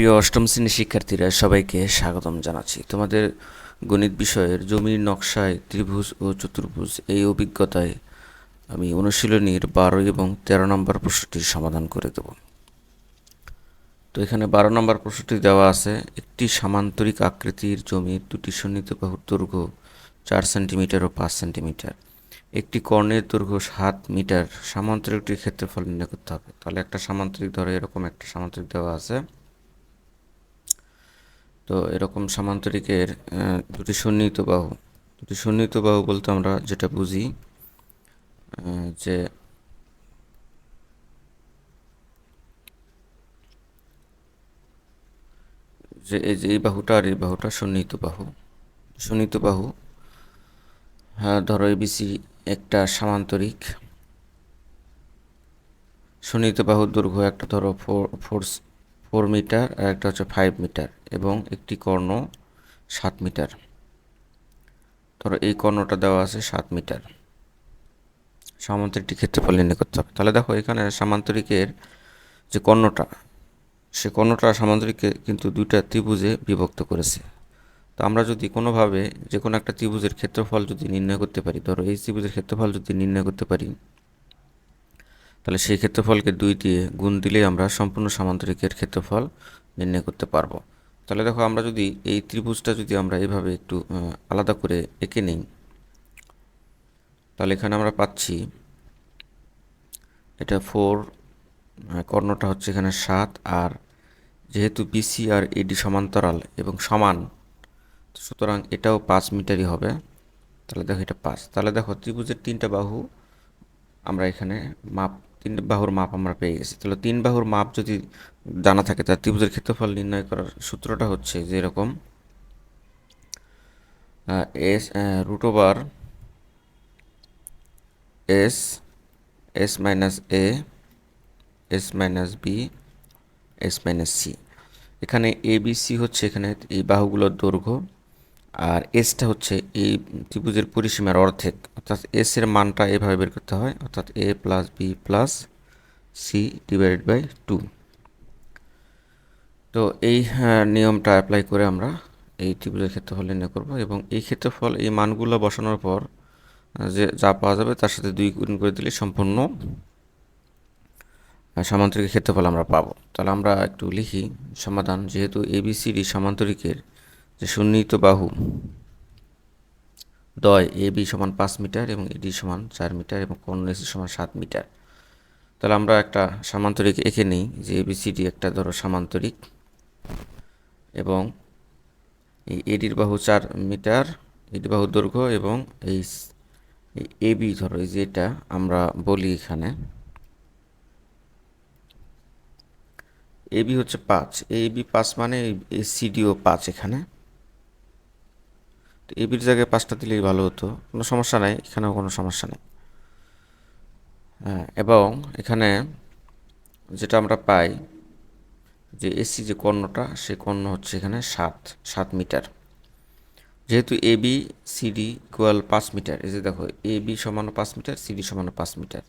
প্রিয় অষ্টম শ্রেণির শিক্ষার্থীরা, সবাইকে স্বাগতম জানাচ্ছি। তোমাদের গণিত বিষয়ের জমির নকশায় ত্রিভুজ ও চতুর্ভুজ এই অভিজ্ঞতায় আমি অনুশীলনীর বারো এবং তেরো নম্বর প্রশ্নটির সমাধান করে দেব। তো এখানে বারো নম্বর প্রশ্নটি দেওয়া আছে, একটি সামান্তরিক আকৃতির জমির দুটি সন্নিহিত বাহুর দৈর্ঘ্য চার সেন্টিমিটার ও পাঁচ সেন্টিমিটার। একটি কর্ণের দৈর্ঘ্য সাত মিটার, সামান্তরিকটির ক্ষেত্রফল নির্ণয় করতে হবে। তাহলে একটা সামান্তরিক ধরো এরকম একটা সামান্তরিক দেওয়া আছে। তো এরকম সামান্তরিকের দুটি সন্নিহিত বাহু। দুটি সন্নিহিত বাহু বলতে আমরা যেটা বুঝি যে যে এই যে এই বাহুটা আর এই বাহুটা সন্নিহিত বাহু। সন্নিহিত বাহু হ্যাঁ ধরো এবিসি একটা সামান্তরিক। সন্নিহিত বাহুর দৈর্ঘ্য একটা ধরো ফোর ফোর ফোর মিটার আর একটা হচ্ছে ফাইভ মিটার। এবং একটি কর্ণ সাত মিটার। ধরো এই কর্ণটা দেওয়া আছে সাত মিটার। সামান্তরিকটি ক্ষেত্রফল নির্ণয় করতে হবে। তাহলে দেখো এখানে সামান্তরিকের যে কর্ণটা, সে কর্ণটা সামান্তরিককে কিন্তু দুইটা ত্রিভুজে বিভক্ত করেছে। তো আমরা যদি কোনোভাবে যে কোনো একটা ত্রিভুজের ক্ষেত্রফল যদি নির্ণয় করতে পারি, ধরো এই ত্রিভুজের ক্ষেত্রফল যদি নির্ণয় করতে পারি, তাহলে সেই ক্ষেত্রফলকে দুই দিয়ে গুণ দিলেই আমরা সম্পূর্ণ সামান্তরিকের ক্ষেত্রফল নির্ণয় করতে পারব। তাহলে দেখো আমরা যদি এই ত্রিভুজটা যদি আমরা এভাবে একটু আলাদা করে এঁকে নিই, তাহলে এখানে আমরা পাচ্ছি এটা ফোর কর্ণটা হচ্ছে এখানে সাত, আর যেহেতু বিসি আর এডি সমান্তরাল এবং সমান সুতরাং এটাও পাঁচ মিটারই হবে। তাহলে দেখো এটা পাঁচ। তাহলে দেখো ত্রিভুজের তিনটা বাহু আমরা এখানে মাপ, তিন বাহুর মাপ আমরা পেয়ে গেছি। তাহলে তিন বাহুর মাপ যদি জানা থাকে, তার ত্রিভুজের ক্ষেত্রফল নির্ণয় করার সূত্রটা হচ্ছে যে এরকম S root over S S minus A S minus B S minus C এখানে এ বি সি হচ্ছে এখানে এই বাহুগুলোর দৈর্ঘ্য, আর এসটা হচ্ছে এই ত্রিভুজের পরিসীমার অর্ধেক। অর্থাৎ এস এর মানটা এভাবে বের করতে হয়, অর্থাৎ A plus B plus C divided by two তো এই আহ, নিয়মটা অ্যাপ্লাই করে আমরা এই ত্রিভুজের ক্ষেত্রফল নির্ণয় করব এবং এই ক্ষেত্রফল এই মানগুলো বসানোর পর যে যা পাওয়া যাবে তার সাথে দুই গুণ করে দিলে সম্পূর্ণ আহ, সামান্তরিকের ক্ষেত্রফল আমরা পাবো। তাহলে আমরা একটু লিখি সমাধান যেহেতু এবিসিডি সামান্তরিকের যে সন্নিহিত বাহু দয় এ বি সমান পাঁচ মিটার এবং এডি সমান চার মিটার এবং কর্ণ এসি সমান সাত মিটার। তাহলে আমরা একটা সামান্তরিক এঁকে নিই যে এবিসিডি একটা ধরো সামান্তরিক। এবং এই এডির বাহু চার মিটার এডি বাহু দৈর্ঘ্য এবং এই এ বি ধরো, এই যে এটা আমরা বলি এখানে। এ বি হচ্ছে পাঁচ, এ বি পাঁচ মানে এ সিডিও পাঁচ এখানে। তো এ বির জায়গায় পাঁচটা দিলেই ভালো হতো, কোনো সমস্যা নাই, এখানেও কোনো সমস্যা নেই। হ্যাঁ এবং এখানে যেটা আমরা পাই যে এসি যে কর্ণটা সেই কর্ণ হচ্ছে এখানে সাত সাত মিটার। যেহেতু এ বি সিডি ইকুয়াল পাঁচ মিটার, এই যে দেখো এ বি সমান পাঁচ মিটার সিডি সমান পাঁচ মিটার।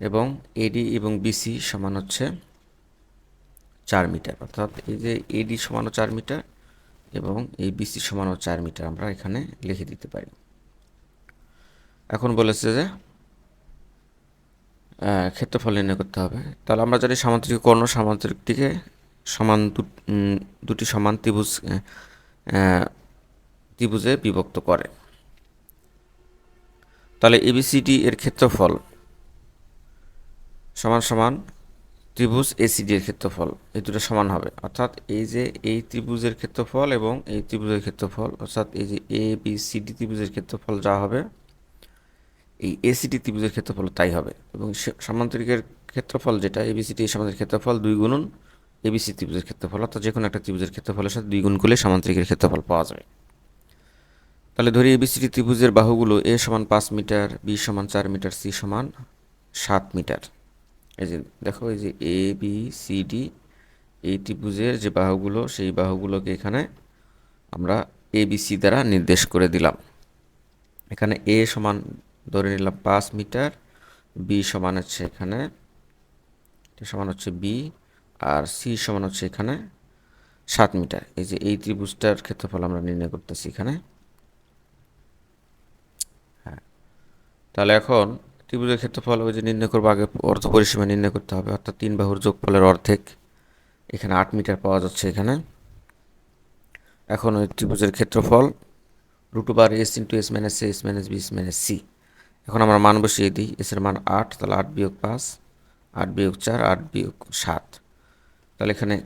এবং এডি এবং বিসি সমান হচ্ছে চার মিটার। অর্থাৎ এই যে এডি সমানও চার মিটার এবং এই বিসি সমানও চার মিটার আমরা এখানে লিখে দিতে পারি। এখন বলেছে যে ক্ষেত্রফল নির্ণয় করতে হবে। তাহলে আমরা জানি সামান্তরিক কর্ণ সামান্তরিকটিকে সমান দুটি সমান ত্রিভুজ ত্রিভুজে বিভক্ত করে। তাহলে এবিসিডি এর ক্ষেত্রফল সমান সমান ত্রিভুজ এসিডি এর ক্ষেত্রফল, এই দুটো সমান হবে। অর্থাৎ এই যে এই ত্রিভুজের ক্ষেত্রফল এবং এই ত্রিভুজের ক্ষেত্রফল, অর্থাৎ এই যে এ বি সি ডি ত্রিভুজের ক্ষেত্রফল যা হবে, এই এসিডি ত্রিভুজের ক্ষেত্রফল তাই হবে। এবং সামান্তরিকের ক্ষেত্রফল যেটা এবিসিডি সামান্তরিক ক্ষেত্রফল দুই গুণন এবিসি ত্রিভুজের ক্ষেত্রফল, অর্থাৎ যে কোনো একটা ত্রিভুজের ক্ষেত্রফলের সাথে দুই গুণ করলে সামান্তরিকের ক্ষেত্রফল পাওয়া যাবে। তাহলে ধরি এবিসিডি ত্রিভুজের বাহুগুলো এ সমান পাঁচ মিটার বি সমান চার মিটার সি সমান সাত মিটার। এই যে দেখো, এই যে এ বি সি ডি এই ত্রিভুজের যে বাহুগুলো, সেই বাহুগুলোকে এখানে আমরা এ বি সি দ্বারা নির্দেশ করে দিলাম। এখানে এ সমান ধরে নিলাম পাঁচ মিটার বি সমান হচ্ছে এখানে সমান হচ্ছে বি আর সি সমান হচ্ছে এখানে সাত মিটার। এই যে এই ত্রিভুজটার ক্ষেত্রফল আমরা নির্ণয় করতেছি এখানে। হ্যাঁ। তাহলে এখন ত্রিভুজের ক্ষেত্রফল ওই যে নির্ণয় করব, আগে অর্ধ পরিসীমা নির্ণয় করতে হবে, অর্থাৎ তিন বাহুর যোগফলের অর্ধেক এখানে আট মিটার পাওয়া যাচ্ছে এখানে। এখন ওই ত্রিভুজের ক্ষেত্রফল root bar S into S minus A S minus B S minus C এখন আমরা মান বসিয়ে দিই এস এর মান আট, তাহলে আট বিয়োগ পাঁচ, আট বিয়োগ চার, আট বিয়োগ সাত। তাহলে এখানে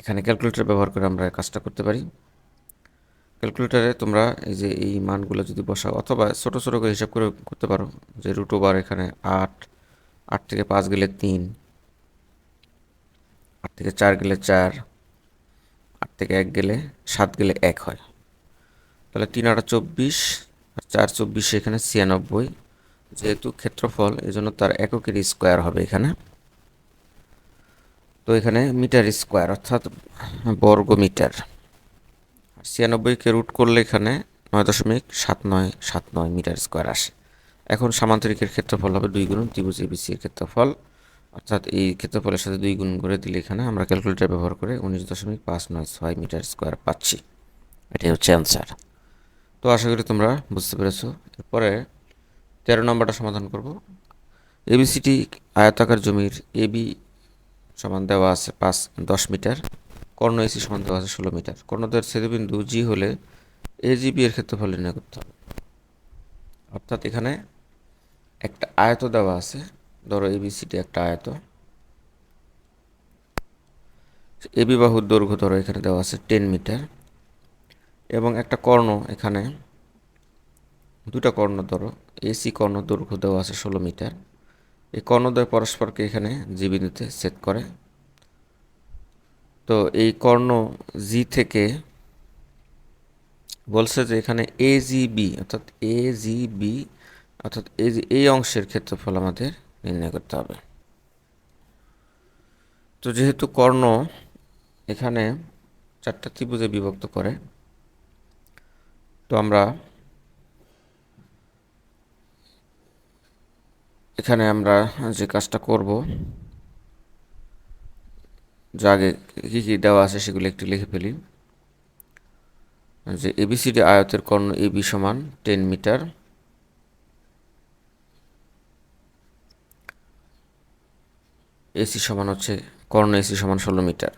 এখানে ক্যালকুলেটর ব্যবহার করে আমরা কাজটা করতে পারি। ক্যালকুলেটারে তোমরা এই যে এই মানগুলো যদি বসাও, অথবা ছোটো ছোটো করে হিসাব করে করতে পারো। যে রুট ওভার এখানে আট আট থেকে পাঁচ গেলে তিন, আট থেকে চার গেলে চার, আট থেকে এক গেলে সাত গেলে এক হয়। তাহলে তিন আটা চব্বিশ, আর চার চব্বিশে এখানে ছিয়ানব্বই। যেহেতু ক্ষেত্রফল এই জন্য তার এককের স্কোয়ার হবে এখানে। তো এখানে মিটার স্কোয়ার, অর্থাৎ বর্গ মিটার ছিয়ানব্বইকে রুট করলে এখানে নয় দশমিক সাত নয় সাত নয় মিটার স্কোয়ার আসে। এখন সামান্তরিকের ক্ষেত্রফল হবে দুই গুণ ত্রিভুজ এবিসি এর ক্ষেত্রফল। অর্থাৎ এই ক্ষেত্রফলের সাথে দুই গুণ করে দিলে এখানে আমরা ক্যালকুলেটার ব্যবহার করে উনিশ দশমিক পাঁচ নয় ছয় মিটার স্কোয়ার পাচ্ছি। এটাই হচ্ছে অ্যান্সার। তো আশা করি তোমরা বুঝতে পেরেছ। এরপরে তেরো নম্বরটা সমাধান করব। এবিসিটি আয়তাকার জমির এবি সমান দেওয়া আছে পাঁচ, দশ মিটার। কর্ণ এসি সমান দেওয়া আছে ষোলো মিটার। কর্ণদ্বয়ের ছেদবিন্দু জি হলে এ জিবি এর ক্ষেত্রফল নির্ণয় করতে হবে। অর্থাৎ এখানে একটা আয়ত দেওয়া আছে। ধরো এবিসিটি একটা আয়ত। এবি বাহুর দৈর্ঘ্য ধরো এখানে দেওয়া আছে টেন মিটার। এবং একটা কর্ণ এখানে, দুটা কর্ণ ধরো এসি কর্ণ দৈর্ঘ্য দেওয়া আছে ষোলো মিটার। এই কর্ণদ্বয় পরস্পরকে এখানে জি বিন্দুতে সেট করে। তো এই কর্ণ জি থেকে বলছে যে এখানে এ জি বি অর্থাৎ এ জি বি অর্থাৎ এই যে এই অংশের ক্ষেত্রফল আমাদের নির্ণয় করতে হবে। তো যেহেতু কর্ণ এখানে চারটা ত্রিভুজে বিভক্ত করে, তো আমরা এখানে আমরা যে কাজটা করব, যা আগে কী কী দেওয়া আছে সেগুলো একটু লিখে ফেলি। যে এবিসিডি আয়তের কর্ণ এবি সমান টেন মিটার। এসি সমান হচ্ছে, কর্ণ এসি সমান ষোলো মিটার।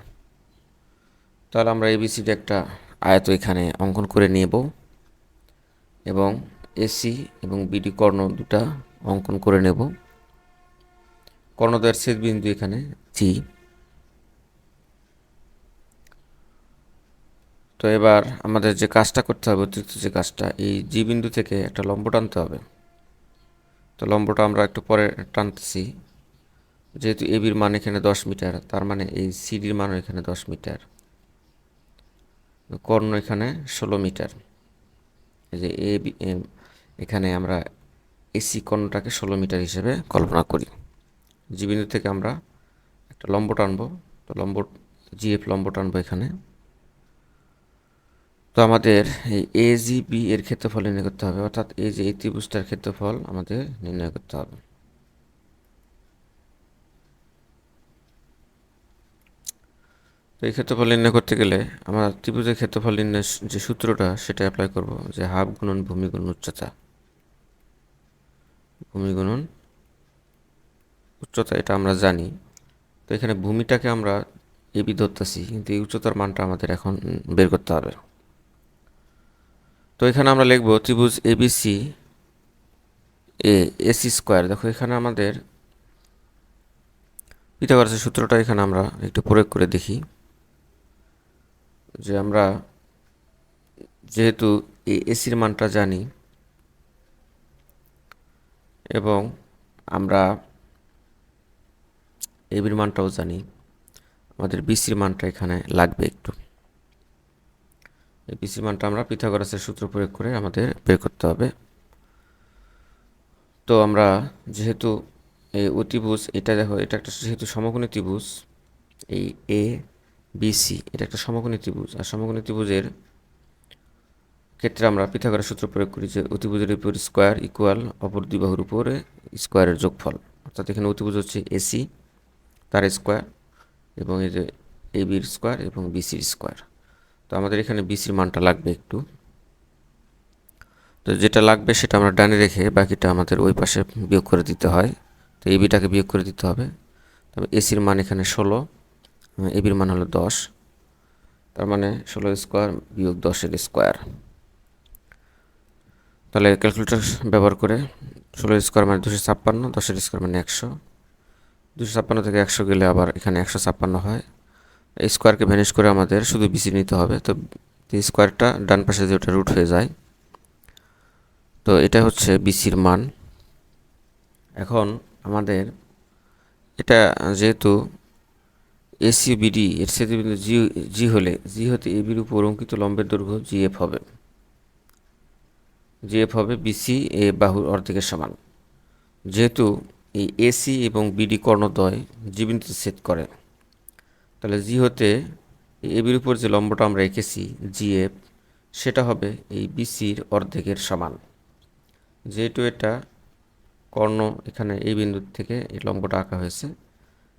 তাহলে আমরা এবিসিডি একটা আয়ত এখানে অঙ্কন করে নেব এবং এসি এবং বিডি কর্ণ দুটা অঙ্কন করে নেব। কর্ণদ্বয়ের ছেদ বিন্দু এখানে জি তো এবার আমাদের যে কাজটা করতে হবে, অতিরিক্ত যে কাজটা, এই জি বিন্দু থেকে একটা লম্ব টানতে হবে। তো লম্বটা আমরা একটু পরে টানতেছি। যেহেতু এবির মান এখানে দশ মিটার, তার মানে এই সিডির মানও এখানে দশ মিটার। কর্ণ এখানে ষোলো মিটার। এই যে এ এখানে আমরা এসি কর্ণটাকে ষোলো মিটার হিসেবে কল্পনা করি। জি বিন্দু থেকে আমরা একটা লম্ব টানবো। তো লম্ব জিএফ লম্ব টানবো এখানে। তো আমাদের এই এ জি বি এর ক্ষেত্রফল নির্ণয় করতে হবে। অর্থাৎ এই যে এই ত্রিভুজটার ক্ষেত্রফল আমাদের নির্ণয় করতে হবে। তো এই ক্ষেত্রফল নির্ণয় করতে গেলে আমরা ত্রিভুজের ক্ষেত্রফল নির্ণয়ের যে সূত্রটা সেটা অ্যাপ্লাই করব, যে হাফ গুণন ভূমি গুণন উচ্চতা। ভূমি গুণন উচ্চতা, এটা আমরা জানি। তো এখানে ভূমিটাকে আমরা এবি ধরতেছি, কিন্তু এই উচ্চতার মানটা আমাদের এখন বের করতে হবে। তো এখানে আমরা লিখব ত্রিভুজ এবিসি এ এসি স্কোয়ার। দেখো, এখানে আমাদের পিথাগোরাসের সূত্রটা এখানে আমরা একটু প্রয়োগ করে দেখি। যে আমরা যেহেতু এই এসির মানটা জানি এবং আমরা এবির মানটাও জানি, আমাদের বিসির মানটা এখানে লাগবে একটু। এই বিসির মানটা আমরা পিথাগোরাসের সূত্র প্রয়োগ করে আমাদের বের করতে হবে। তো আমরা যেহেতু এই অতিভুজ, এটা দেখো, এটা একটা যেহেতু সমকোণী ত্রিভুজ, এই এ বিসি এটা একটা সমকোণী ত্রিভুজ। আর সমকোণী ত্রিভুজের ক্ষেত্রে আমরা পিথাগোরাস সূত্র প্রয়োগ করি যে অতিভুজের উপর স্কোয়ার ইকুয়াল অপর দুই বাহুর উপরে স্কোয়ারের যোগফল। অর্থাৎ এখানে অতিভুজ হচ্ছে এসি তার স্কোয়ার এবং এই যে এ বির স্কোয়ার এবং বিসির স্কোয়ার। তো আমাদের এখানে বিসির মানটা লাগবে একটু। তো যেটা লাগবে সেটা আমরা ডানে রেখে বাকিটা আমাদের ওই পাশে বিয়োগ করে দিতে হয়। তো এই বিটাকে বিয়োগ করে দিতে হবে। তবে এসির মান এখানে ষোলো এবির মান হলো দশ। তার মানে ষোলো স্কোয়ার বিয়োগ দশের স্কোয়ার। তাহলে ক্যালকুলেটর ব্যবহার করে ষোলো স্কোয়ার মানে দুশো ছাপ্পান্ন, দশের স্কোয়ার মানে একশো। দুশো ছাপ্পান্ন থেকে একশো গেলে আবার এখানে একশো ছাপ্পান্ন হয়। এই স্কোয়ারকে ভ্যানিশ করে আমাদের শুধু বিসি নিতে হবে। তো স্কোয়ারটা ডান পাশে যে ওটা রুট হয়ে যায়, তো এটা হচ্ছে বিসির মান। এখন আমাদের এটা যেহেতু এসি বিডি এর কিন্তু জি জি হলে জি হতে এবির উপর অঙ্কিত লম্বের দৈর্ঘ্য জিএফ হবে। জিএফ হবে বিসি এ বাহুর অর্ধেকের সমান। যেহেতু এই এসি এবং বিডি কর্ণদ্বয় জি বিন্দুতে ছেদ করে, তাহলে জি হতে এবির উপর যে লম্বটা আমরা এঁকেছি জিএফ সেটা হবে এই বিসির অর্ধেকের সমান। যেহেতু এটা কর্ণ এখানে এই বিন্দু থেকে এই লম্বটা আঁকা হয়েছে,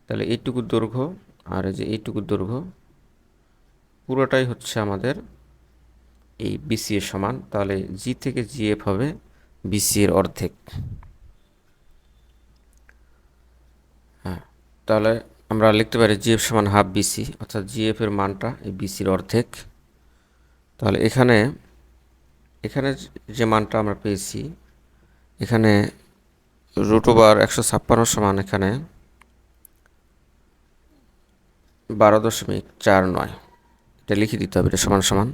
তাহলে এইটুকুর দৈর্ঘ্য আর এই যে এইটুকুর দৈর্ঘ্য পুরোটাই হচ্ছে আমাদের এই বিসি এর সমান, তাহলে জি থেকে জিএফ হবে বিসি এর অর্ধেক। হ্যাঁ তাহলে আমরা লিখতে পারি জিএফ সমান হাফ বিসি অর্থাৎ জিএফ এর মানটা এই বিসির অর্ধেক। তাহলে এখানে এখানে যে মানটা আমরা পেয়েছি, এখানে রুট ওভার একশো ছাপ্পান্ন সমান এখানে বারো দশমিক চার নয়। এটা লিখে দিতে হবে, এটা সমান সমান।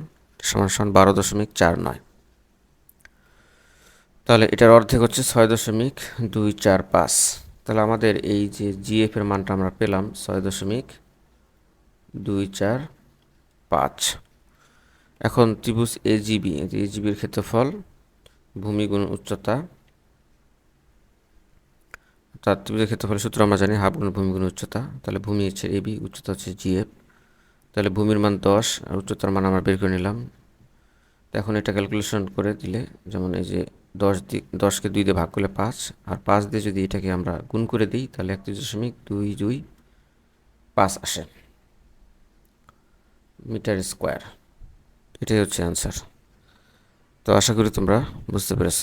সমান সমান বারো দশমিক চার নয়। তাহলে এটার অর্ধেক হচ্ছে ছয় দশমিক দুই চার পাঁচ। তাহলে আমাদের এই যে জিএফ এর মানটা আমরা পেলাম ছয় দশমিক দুই চার পাঁচ। এখন ত্রিভুজ এজিবি এজিবির ক্ষেত্রফল, ভূমি গুণ উচ্চতা, তার ত্রিভুজের ক্ষেত্রফলের সূত্র আমরা জানি, হাফ গুণ ভূমি গুণ উচ্চতা, তাহলে ভূমি হচ্ছে এবি উচ্চতা হচ্ছে জিএফ। তাহলে ভূমির মান দশ আর উচ্চতার মান আমরা বের করে নিলাম। তো এখন এটা ক্যালকুলেশন করে দিলে যেমন এই যে দশ দি, দশকে দুই দিয়ে ভাগ করলে পাঁচ আর পাঁচ দিয়ে যদি এটাকে আমরা গুণ করে দিই, তাহলে একত্রিশ দশমিক দুই দুই পাঁচ আসে। Metre square. এটাই হচ্ছে অ্যান্সার তো আশা করি তোমরা বুঝতে পেরেছ।